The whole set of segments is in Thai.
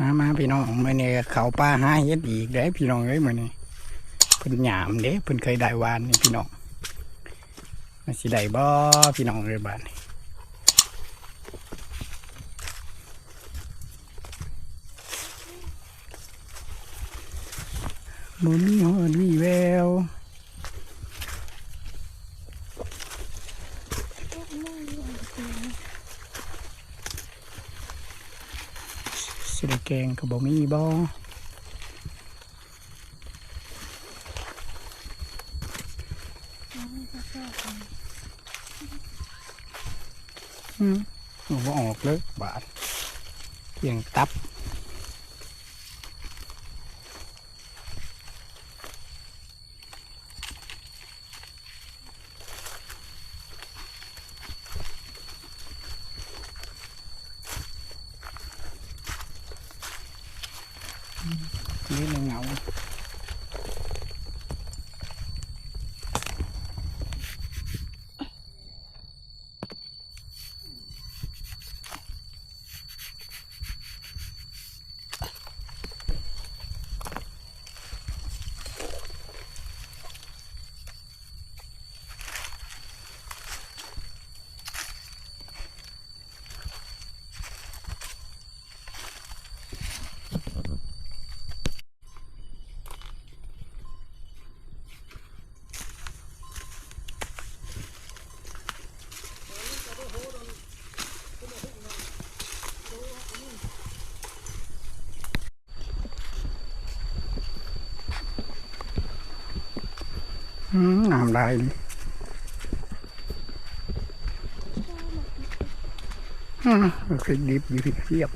มามาพี่น้องมื่อนี้เขาป้าหาเฮ็ดอีกเด้พี่น้องเอ้ยมื่อนี้เพิ่นหยามเด้เพิ่นเคยได้วานนี่พี่น้องมันสิได้บ่พี่น้องเอ้ยบ้านนี้บ่มีหอนมีแววสิได้ แกงก็บ่มีบ่อืมเอาบ่ออกเลยบาดเพียงตับ นี่มัน งามน้ำลายนี่คือดิบอยู่ที่เทียบ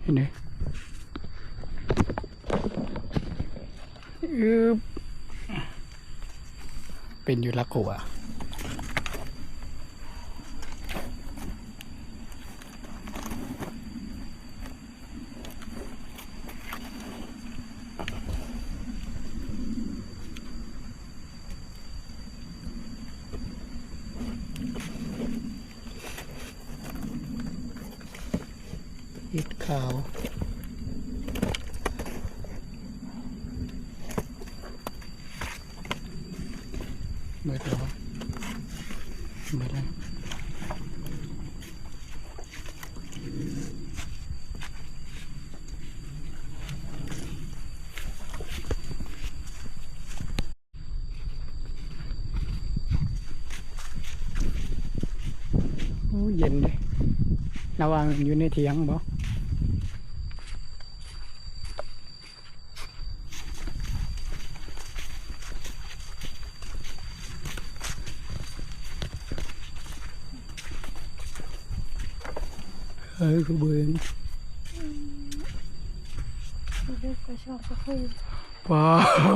เห็นไหมอึบ เป็นอยู่ละกัวเห็ดขาว เบิดแล้ววะเบิดแล้ว เย็นเลยระวังอยู่ในเถียงบ่เฮ้ยคือเบิ่งเด็กก็ชอบก็คุยว้า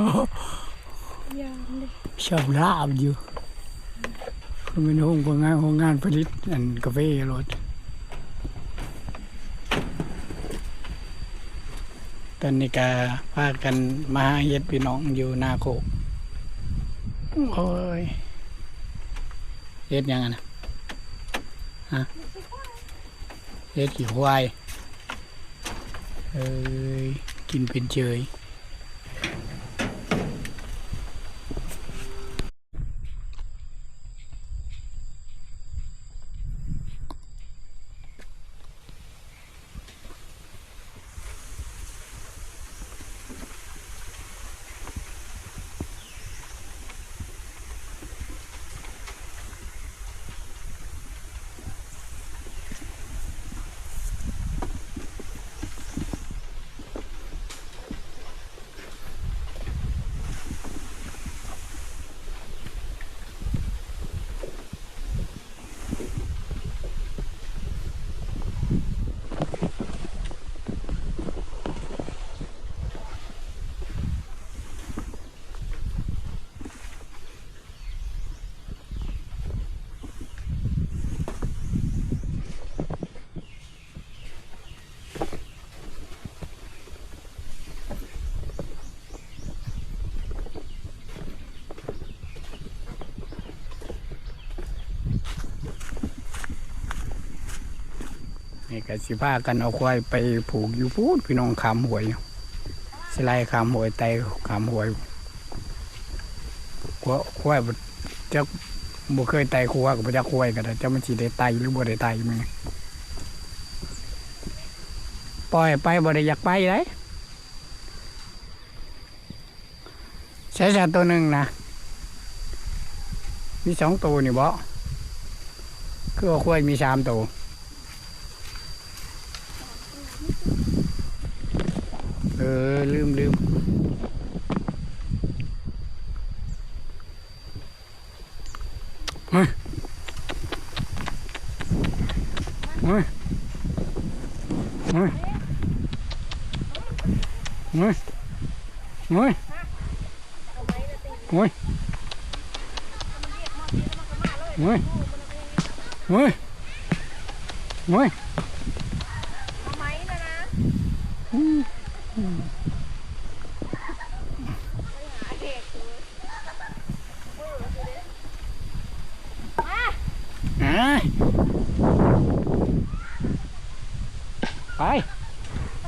วยามเลยชอบลาบอยู่มันเป็นโรงงานโรงงานผลิตอันกาแฟรถตอนนี้ก็พากันมาหาเฮ็ดพี่น้องอยู่นาโคกโอ้ยเฮ็ดยังไงนะฮะ เฮ็ดขี้ควายเอ้ยกินเป็นเจย นี่ก็สิพากันเอาควายไปผูกอยู่พูดพี่น้องขามหวยสไลด์ขามหวยไตขามหวยควายควายจะบ่เคยไตควายก็บ่จะควายก็ได้จะมันสิได้ไตหรือบ่ได้ไตมึงปล่อยไปบ่ได้อยากไปเลยใช้ชาตัวหนึ่งนะมีสองตัวนี่บ่คือว่าควายมีสามตัว เออลืมลืมเฮ้ยเฮ้ยเฮ้ยเฮ้ยเฮ้ยเฮ้ยเฮ้ยเฮ้ยเฮ้ยเอาไหมนะนะ อะ ไป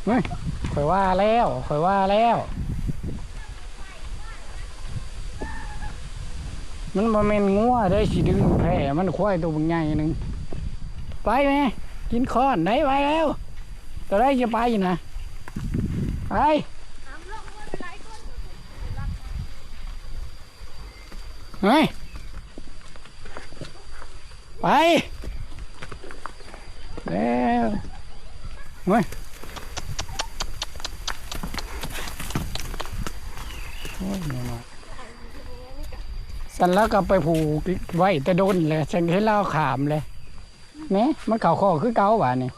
เฮ้ยข่อยว่าแล้วข่อยว่าแล้ว มันบ่แม่นงัวได้สิดึงแผ่มันควายตัวบางใหญ่หนึงไปแม่กินข้อนได้ไปแล้วตัวได้จะไปนะไปเฮ้ย ไป แล้วเฮ้ยโอ้ยแม่อยสันแล้วก็ไปผูกไว้แต่โดนเลยฉันให้เล่าขามเลยเนี่ยมันเก่าคอคือเก่าว่ะนี่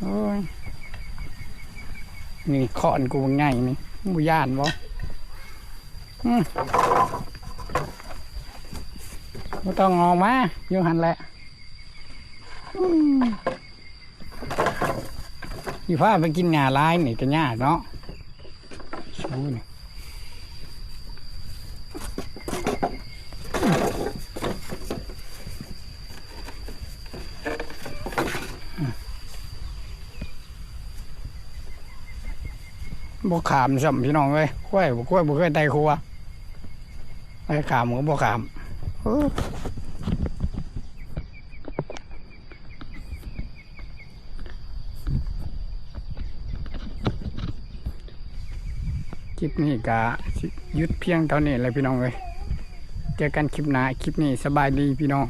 โอ้ยนี่ขอนกูง่ายนี่มูย่านบ่อืม ไม่ต้องออกมาอยู่หันแหละอืมอีฟ้าไปกินงาลายนี่ก็ยากเนาะชูนี่บ่ขามซ้ำพี่น้องเอ้ยกล้วยบกล้วยบ่เคยไตครัวไอ้ขามก็บ่ขามเออค ลิปนี้กะยุดเพียงเท่านี้เลยพี่น้องเลยเจอกันคลิปหน้าคลิปนี้สบายดีพี่น้อง